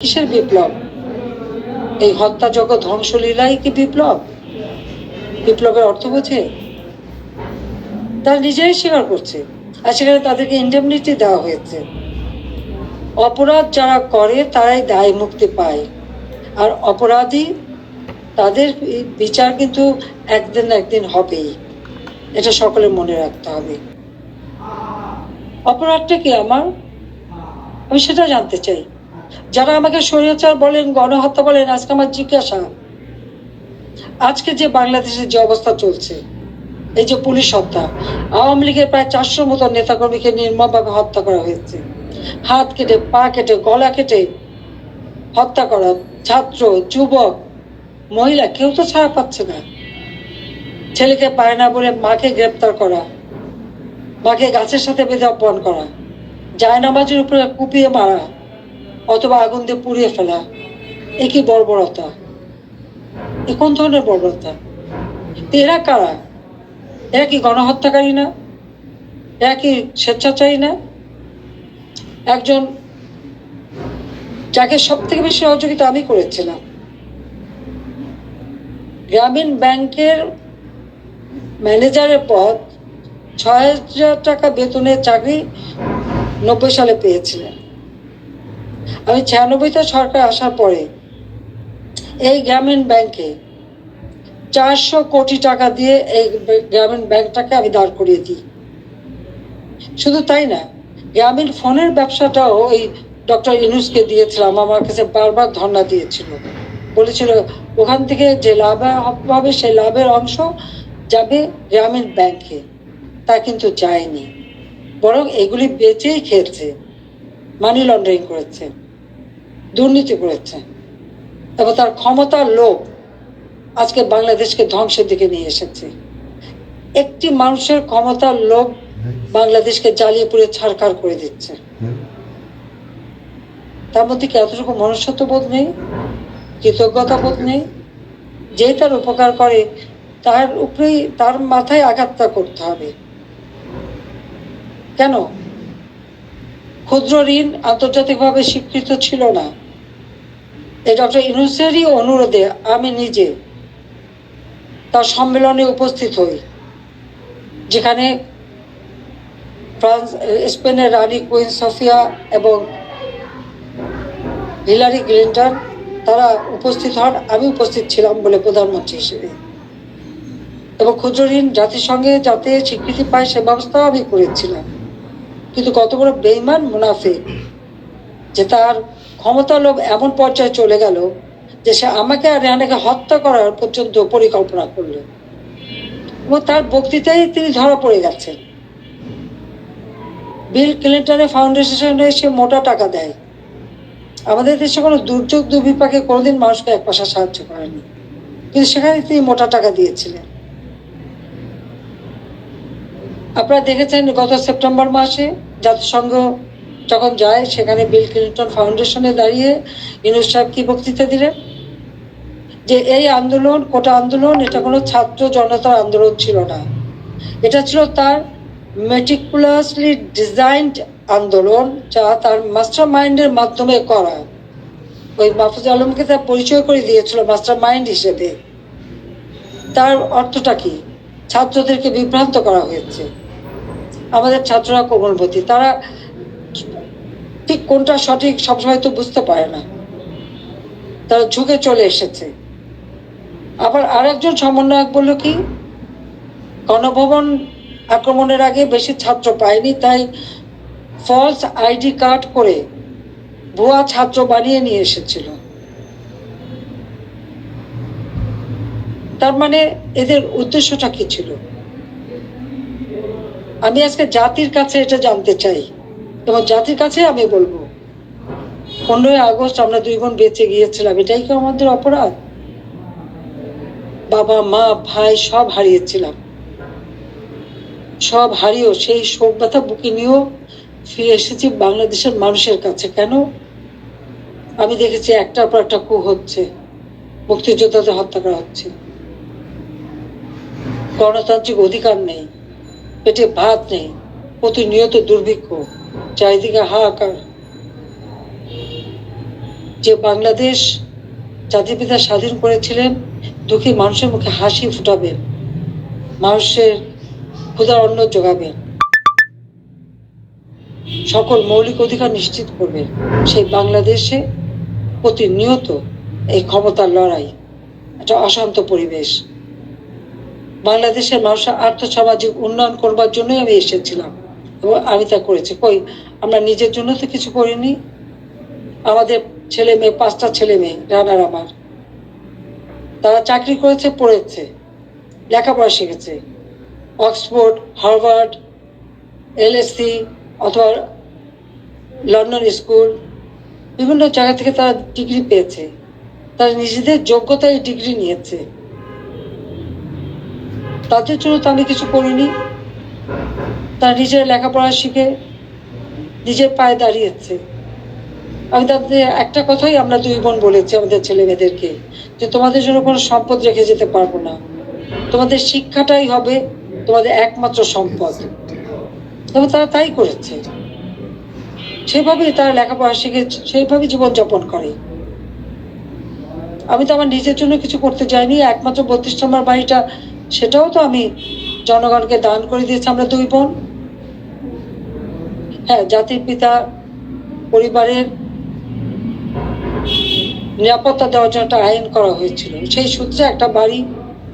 কিসের বিপ্লব? এই হত্যা হত্যাযজ্ঞ ধ্বংসলীলাই কি বিপ্লব? বিপ্লবের অর্থ বোঝে? তারা নিজেরাই স্বীকার করছে, আর সেখানে তাদেরকে ইন্ডেমনিটি দেওয়া হয়েছে। অপরাধ যারা করে, তারাই দায় মুক্তি পায়। আর অপরাধী, তাদের বিচার কিন্তু একদিন না একদিন হবেই। এটা সকলে মনে রাখতে হবে। অপরাধটা কি আমার? আমি সেটা জানতে চাই। যারা আমাকে স্বৈরাচার বলেন, গণহত্যা বলেন, আজকে আমার জিজ্ঞাসা, আজকে যে বাংলাদেশের যে অবস্থা চলছে, এই যে পুলিশ হত্যা, আওয়ামী লীগের প্রায় চারশোর মতো নেতাকর্মীকে নির্মমভাবে হত্যা করা হয়েছে। হাত কেটে, পা কেটে, গলা কেটে হত্যা করা ছাত্র, যুবক, মহিলা, কেউ তো ছাড়া পাচ্ছে না। ছেলেকে পায় না বলে মাকে গ্রেপ্তার করা, মাকে গাছের সাথে বেঁধে অপমান করা, জায়নামাজের উপরে কুপিয়ে মারা অথবা আগুন দিয়ে পুড়িয়ে ফেলা। এ কি বর্বরতা। এ কোন ধরনের বর্বরতা। এরা কারা? এরা কি গণহত্যাকারী না? এরা কি স্বেচ্ছাচারী না? একজন যাকে সব থেকে বেশি সহযোগিতা আমি করেছিলাম। গ্রামীণ ব্যাংকের ম্যানেজারের পদ ছয় হাজার টাকা বেতনের চাকরি নব্বই সালে পেয়েছিলেন। আমি ছিয়ানব্বইতে সরকার আসার পরে এই গ্রামীণ ব্যাংকে চারশো কোটি টাকা দিয়ে এই গ্রামীণ ব্যাংকটাকে আমি দাঁড় করিয়ে দিই। শুধু তাই না, গ্রামীণ ফোনের ব্যবসাটাও ওই ডক্টর ইনুসকে দিয়েছিলাম, আমার কাছে বারবার ধর্ণা দিয়েছিল। বলেছিল, ওখান থেকে যে লাভ হবে, সেই লাভের অংশ যাবে গ্রামীণ ব্যাংকে। তা কিন্তু যায়নি। বরং এগুলি বেচেই খেলছে মানি লন্ডারিং করেছে। দুর্নীতি করেছে। এবং তার ক্ষমতার লোভ আজকে বাংলাদেশকে ধ্বংসের দিকে নিয়ে এসেছে। একটি মানুষের ক্ষমতার লোভ বাংলাদেশকে জ্বালিয়ে পুড়ে ছাড়খাড় করে দিচ্ছে। তার মধ্যে কি এতটুকু মনুষ্যত্ব বোধ নেই? কৃতজ্ঞতা বোধ নেই? যে তার উপকার করে, তার উপরেই, তার মাথায় আঘাতটা করতে হবে। কেন? ক্ষুদ্র ঋণ আন্তর্জাতিকভাবে স্বীকৃত ছিল না। এই ডক্টর ইনুসেরই অনুরোধে আমি নিজে তার সম্মেলনে উপস্থিত হই, যেখানে ফ্রান্স, স্পেনের রানী কুইন সফিয়া এবং হিলারি ক্লিন্টন তারা উপস্থিত হন, আমি উপস্থিত ছিলাম বলে প্রধানমন্ত্রী হিসেবে। এবং ক্ষুদ্র ঋণ জাতিসংঘে যাতে স্বীকৃতি পায় সে ব্যবস্থাও আমি করেছিলাম। কিন্তু কত বড় বেইমান মুনাফে যে তার ক্ষমতা লোভ এমন পর্যায়ে চলে গেল যে সে আমাকে আর রেহানাকে হত্যা করার পর্যন্ত পরিকল্পনা করল। এবং তার বক্তৃতায় তিনি ধরা পড়ে গেছেন। বিল ক্লিন্টনের ফাউন্ডেশনে সে মোটা টাকা দেয়। আমাদের দেশে কোনো দুর্যোগ দুর্বিপাকে কোনোদিন মানুষকে এক পয়সা সাহায্য করেনি। কিন্তু সেখানে তিনি মোটা টাকা দিয়েছিলেন। আপনারা দেখেছেন গত সেপ্টেম্বর মাসে জাতিসংঘ যখন যায়, সেখানে বিল ক্লিন্টন ফাউন্ডেশনে দাঁড়িয়ে ইনুস সাহেব কি বক্তৃতা দিলেন? যে এই আন্দোলন, কোটা আন্দোলন, এটা কোনো ছাত্র জনতার আন্দোলন ছিল না। এটা ছিল তার মেটিকুলাসলি ডিজাইনড আন্দোলন, যা তার মাস্টার মাইন্ডের মাধ্যমে করা। ওই মাহফুজ আলমকে তার পরিচয় করে দিয়েছিল মাস্টার মাইন্ড হিসেবে। তার অর্থটা কি? ছাত্রদেরকে বিভ্রান্ত করা হয়েছে। আমাদের ছাত্ররা কোমলবতী। তারা ঠিক কোনটা সঠিক সবসময় তো বুঝতে পারে না। তারা ঝুঁকে চলে এসেছে। আবার আরেকজন সমন্বয়ক বলল কি, গণভবন আক্রমণের আগে বেশি ছাত্র পায়নি, তাই ফলস আইডি কার্ড করে ভুয়া ছাত্র বানিয়ে নিয়ে এসেছিল। তার মানে এদের উদ্দেশ্যটা কি ছিল? আমি আজকে জাতির কাছে এটা জানতে চাই। এবং জাতির কাছে আমি বলব। পনেরোই আগস্ট আমরা দুই বোন বেঁচে গিয়েছিলাম, এটাই কি আমাদের অপরাধ? বাবা, মা, ভাই সব হারিয়েছিলাম। সব হারিয়েও সেই শোক ব্যথা বুকে নিয়েও ফিরে এসেছি বাংলাদেশের মানুষের কাছে। কেন? আমি দেখেছি একটার পর একটা কু হচ্ছে, মুক্তিযোদ্ধাদের হত্যা করা হচ্ছে। গণতান্ত্রিক অধিকার নেই, পেটে ভাত নেই, প্রতিনিয়ত দুর্ভিক্ষ। চারিদিকে হাহাকার। যে বাংলাদেশ জাতির পিতা স্বাধীন করেছিলেন, দুঃখী মানুষের মুখে হাসি ফুটাবেন, মানুষের ক্ষুধার অন্ন যোগাবেন। সকল মৌলিক অধিকার নিশ্চিত করবেন। সেই বাংলাদেশে প্রতিনিয়ত এই ক্ষমতার লড়াই, একটা অশান্ত পরিবেশ। বাংলাদেশের মানুষের আর্থসামাজিক উন্নয়ন করবার জন্যই আমি এসেছিলাম। আমি তা করেছি। কই, আমরা নিজের জন্য তো কিছু করিনি। আমাদের ছেলে মেয়ে, পাঁচটা ছেলে মেয়ে, রানার আমার। তারা চাকরি করেছে, পড়েছে, লেখাপড়া শিখেছে। অক্সফোর্ড, হার্ভার্ড এলএসসি অথবা লন্ডন স্কুল, বিভিন্ন জায়গা থেকে তারা ডিগ্রি পেয়েছে। তারা নিজেদের যোগ্যতায় ডিগ্রি নিয়েছে। তাদের জন্য তো আমি কিছু করিনি। তারা নিজের লেখাপড়া শিখে নিজের পায়ে দাঁড়িয়েছে। আমি তাদের একটা কথাই আমরা দুই বোন বলেছি আমাদের ছেলে মেয়েদেরকে যে তোমাদের জন্য কোনো সম্পদ রেখে যেতে পারব না। তোমাদের শিক্ষাটাই হবে তোমাদের একমাত্র সম্পদ। এবং তারা তাই করেছে। সেভাবেই তারা লেখাপড়া শিখে সেইভাবে জীবনযাপন করে। আমি তো আমার নিজের জন্য কিছু করতে চাইনি একমাত্র বত্রিশ নম্বর বাড়িটা, সেটাও তো আমি জনগণকে দান করে দিয়েছি আমরা দুই বোন। হ্যাঁ জাতির পিতা, পরিবারের নিরাপত্তা দেওয়ার জন্য একটা আইন করা হয়েছিল। সেই সূত্রে একটা বাড়ি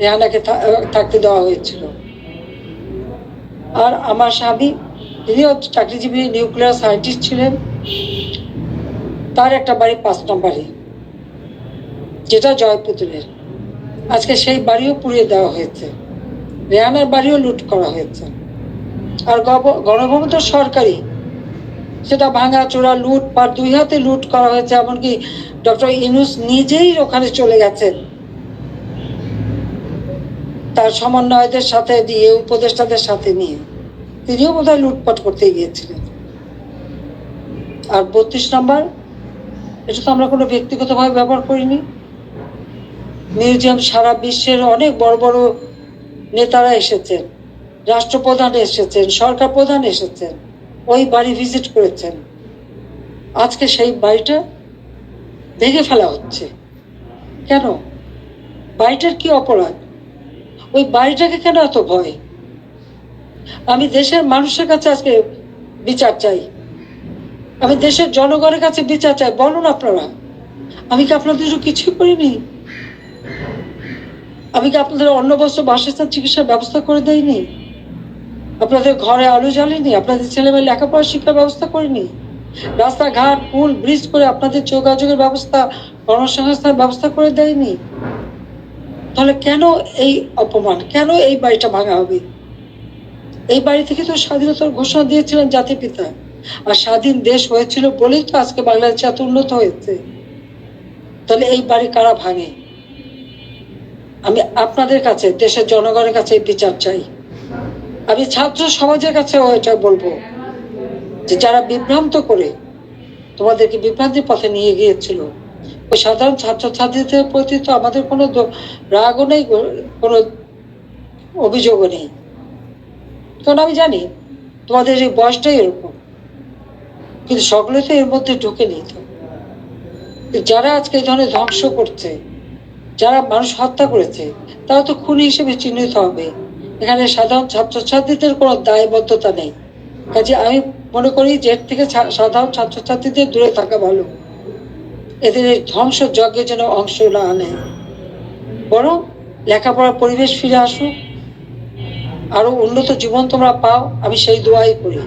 রেহানাকে থাকতে দেওয়া হয়েছিল। আর আমার স্বামী, তিনিও চাকরিজীবী নিউক্লিয়ার সায়েন্টিস্ট ছিলেন। তার একটা বাড়ি পাঁচ নম্বরে, যেটা জয়পুতুলের আজকে সেই বাড়িও পুড়িয়ে দেওয়া হয়েছে। রেহানার বাড়িও লুট করা হয়েছে। আর গণভবন তো সরকারি। সেটা ভাঙা, চোরা, লুট পাট দুই হাতে লুট করা হয়েছে, এমনকি ডক্টর ইনুস নিজেই ওখানে চলে গেছেন। তার সমন্বয়দের সাথে দিয়ে, উপদেষ্টাদের সাথে নিয়ে। তিনিও বোধহয় লুটপাট করতে গিয়েছিলেন। আর বত্রিশ নম্বর, এটা তো আমরা কোনো ব্যক্তিগতভাবে ব্যবহার করিনি। মিউজিয়াম সারা বিশ্বের অনেক বড় বড় নেতারা এসেছেন, রাষ্ট্রপ্রধান এসেছেন, সরকার প্রধান এসেছেন। ওই বাড়ি ভিজিট করেছেন। আজকে সেই বাড়িটা ভেঙে ফেলা হচ্ছে। কেন? বাড়িটার কি অপরাধ? ওই বাড়িটাকে কেন এত ভয়? আমি দেশের মানুষের কাছে আজকে বিচার চাই। আমি দেশের জনগণের কাছে বিচার চাই। বলুন আপনারা, আমি কি আপনাদের কিছুই করিনি? আমি কি আপনাদের অন্ন বস্ত্র বাসস্থান চিকিৎসার ব্যবস্থা করে দেইনি? আপনাদের ঘরে আলো জ্বালিনি? আপনাদের ছেলেমেয়ে লেখাপড়া শিক্ষার ব্যবস্থা করেনি? রাস্তাঘাট, পুল, ব্রিজ করে আপনাদের যোগাযোগের ব্যবস্থা কর্মসংস্থান ব্যবস্থা করে দেয়নি? তাহলে কেন এই অপমান? কেন এই বাড়িটা ভাঙা হবে? এই বাড়ি থেকে তো স্বাধীনতার ঘোষণা দিয়েছিলেন জাতির পিতা। আর স্বাধীন দেশ হয়েছিল বলেই তো আজকে বাংলাদেশ এত উন্নত হয়েছে। তাহলে এই বাড়ি কারা ভাঙে? আমি আপনাদের কাছে, দেশের জনগণের কাছে বিচার চাই। আমি ছাত্র সমাজের কাছেও এটা বলব যে যারা বিভ্রান্ত করে তোমাদেরকে বিভ্রান্তির পথে নিয়ে গিয়েছিল, ওই সাধারণ ছাত্রছাত্রীদের প্রতি তো আমাদের কোনো রাগও নেই, কোনো অভিযোগও নেই। কারণ আমি জানি তোমাদের এই বয়সটাই এরকম, কিন্তু সকলে তো এর মধ্যে ঢুকে নেই তো। কিন্তু যারা আজকে এই ধরনের ধ্বংস করছে, যারা মানুষ হত্যা করেছে, তারা তো খুনি হিসেবে চিহ্নিত হবে। এখানে সাধারণ ছাত্রছাত্রীদের কোনো দায়বদ্ধতা নেই। কাজে আমি মনে করি যে এর থেকে সাধারণ ছাত্রছাত্রীদের দূরে থাকা ভালো। এদের এই ধ্বংস যজ্ঞে যেন অংশ না নেয়। বরং লেখাপড়ার পরিবেশ ফিরে আসুক। আরও উন্নত জীবন তোমরা পাও, আমি সেই দোয়াই করি।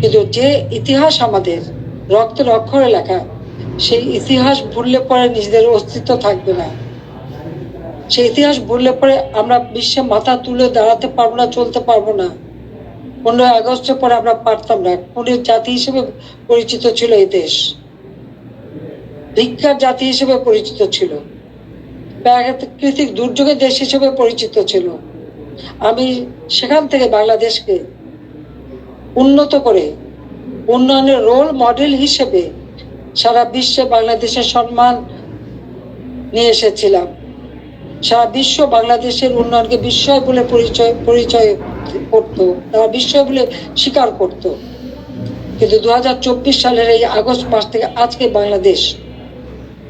কিন্তু যে ইতিহাস আমাদের রক্তের অক্ষরে লেখা, সেই ইতিহাস ভুললে পরে নিজেদের অস্তিত্ব থাকবে না। সেই ইতিহাস ভুললে পরে আমরা বিশ্বে মাথা তুলে দাঁড়াতে পারব না, চলতে পারব না। পনেরোই আগস্টের পরে আমরা পারতাম না। খুনের জাতি হিসেবে পরিচিত ছিল এই দেশ। ভিক্ষার জাতি হিসেবে পরিচিত ছিল। প্রাকৃতিক দুর্যোগের দেশ হিসেবে পরিচিত ছিল। আমি সেখান থেকে বাংলাদেশকে উন্নত করে উন্নয়নের রোল মডেল হিসেবে সারা বিশ্বে বাংলাদেশের সম্মান নিয়ে এসেছিলাম। সারা বিশ্ব বাংলাদেশের উন্নয়নকে বিস্ময় বলে পরিচয় পরিচয় করত তারা বিস্ময় বলে স্বীকার করত। কিন্তু দু সালের এই আগস্ট মাস থেকে আজকে বাংলাদেশ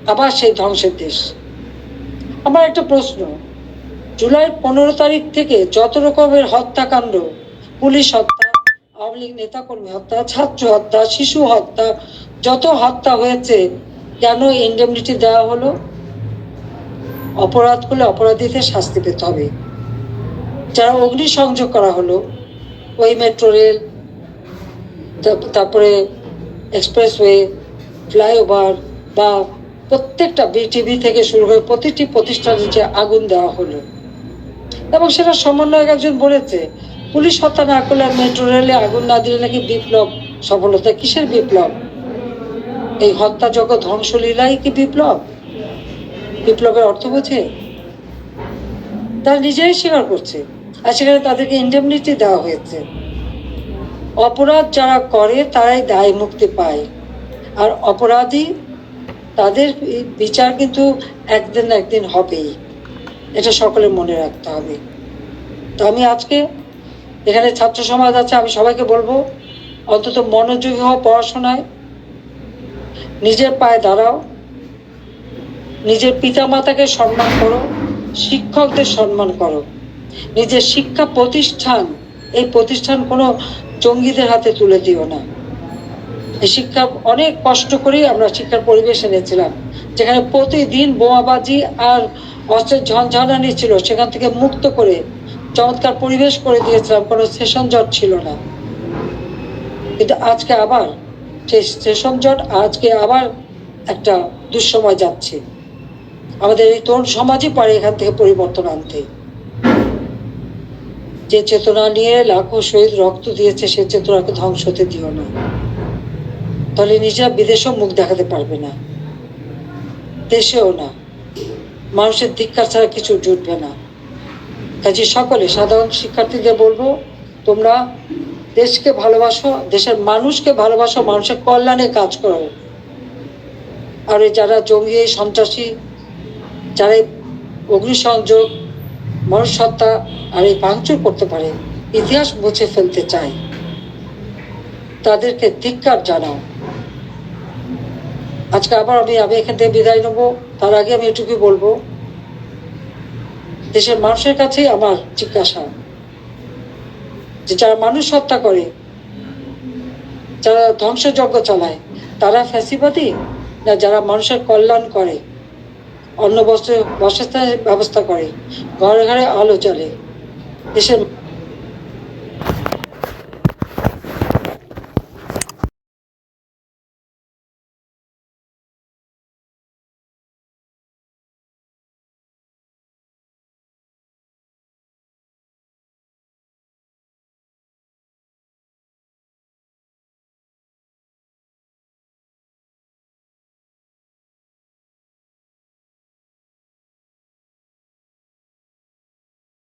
আবার সেই ধ্বংসের দেশ। আমার একটা প্রশ্ন, জুলাই পনেরো তারিখ থেকে যত রকমের হত্যাকাণ্ড, পুলিশ হত্যা, আওয়ামী লীগ নেতাকর্মী হত্যা, ছাত্র হত্যা, শিশু হত্যা, যত হত্যা হয়েছে, কেন ইন্ডেমনিটি দেওয়া হলো? অপরাধ করলে অপরাধীদের শাস্তি পেতে হবে। যারা অগ্নিসংযোগ করা হলো, ওই মেট্রো রেল তারপরে এক্সপ্রেসওয়ে ফ্লাইওভার বা প্রত্যেকটা বিটিভি থেকে শুরু করে প্রতিটি প্রতিষ্ঠানে যে আগুন দেওয়া হলো। এবং সেটা সমন্বয়ক একজন বলেছে, পুলিশ হত্যা না করলে আর মেট্রো রেলে আগুন না দিলে নাকি বিপ্লব সফলতা কিসের বিপ্লব? এই হত্যাযজ্ঞ ধ্বংসলীলাই কি বিপ্লব? বিপ্লবের অর্থ বোঝে? তারা নিজেরাই স্বীকার করছে, আর সেখানে তাদেরকে ইন্ডেমনিটি দেওয়া হয়েছে। অপরাধ যারা করে, তারাই দায় মুক্তি পায়। আর অপরাধী, তাদের বিচার কিন্তু একদিন না একদিন হবেই। এটা সকলে মনে রাখতে হবে। তো আমি আজকে এখানে ছাত্র সমাজ আছে, আমি সবাইকে বলব, অন্তত মনোযোগী হওয়া পড়াশোনায়। নিজের পায়ে দাঁড়াও। নিজের পিতামাতাকে সম্মান করো, শিক্ষকদের সম্মান করো। নিজের শিক্ষা প্রতিষ্ঠান, এই প্রতিষ্ঠান কোনো জঙ্গিদের হাতে তুলে দিও না। এই শিক্ষা অনেক কষ্ট করেই আমরা শিক্ষার পরিবেশ এনেছিলাম, যেখানে প্রতিদিন বোমাবাজি আর অস্ত্রের ঝনঝনানি ছিল, সেখান থেকে মুক্ত করে, চমৎকার পরিবেশ করে দিয়েছিলাম, কোনো সেশন জট ছিল না। কিন্তু আজকে আবার সেই সেশন জট, আজকে আবার একটা দুঃসময় যাচ্ছে। আমাদের এই তরুণ সমাজই পারে এখান থেকে পরিবর্তন আনতে। যে চেতনা নিয়ে লাখো শহীদ রক্ত দিয়েছে, সে চেতনাকে ধ্বংস হতে দিও না। তাহলে নিজেরা বিদেশেও মুখ দেখাতে পারবে না। দেশেও না। মানুষের ধিক্কার ছাড়া কিছু জুটবে না। কাজে সকলে সাধারণ শিক্ষার্থীদের বলব, তোমরা দেশকে ভালোবাসো, দেশের মানুষকে ভালোবাসো, মানুষের কল্যাণে কাজ করো। আর যারা জঙ্গি, সন্ত্রাসী যারা অগ্নিসংযোগ মানুষ হত্যা আর এই ভাঙচুর করতে পারে, ইতিহাস মুছে ফেলতে চায়। তাদেরকে ধিক্কার জানাও। আজকে আবার আমি আমি এখান থেকে বিদায় নেব। তার আগে আমি এটুকুই বলব, দেশের মানুষের কাছেই আমার জিজ্ঞাসা, যে যারা মানুষ হত্যা করে, যারা ধ্বংসযজ্ঞ চালায়, তারা ফ্যাসিবাদী না যারা মানুষের কল্যাণ করে? অন্ন বস্ত্র বাসস্থানের ব্যবস্থা করে। ঘরে ঘরে আলো জ্বলে। দেশের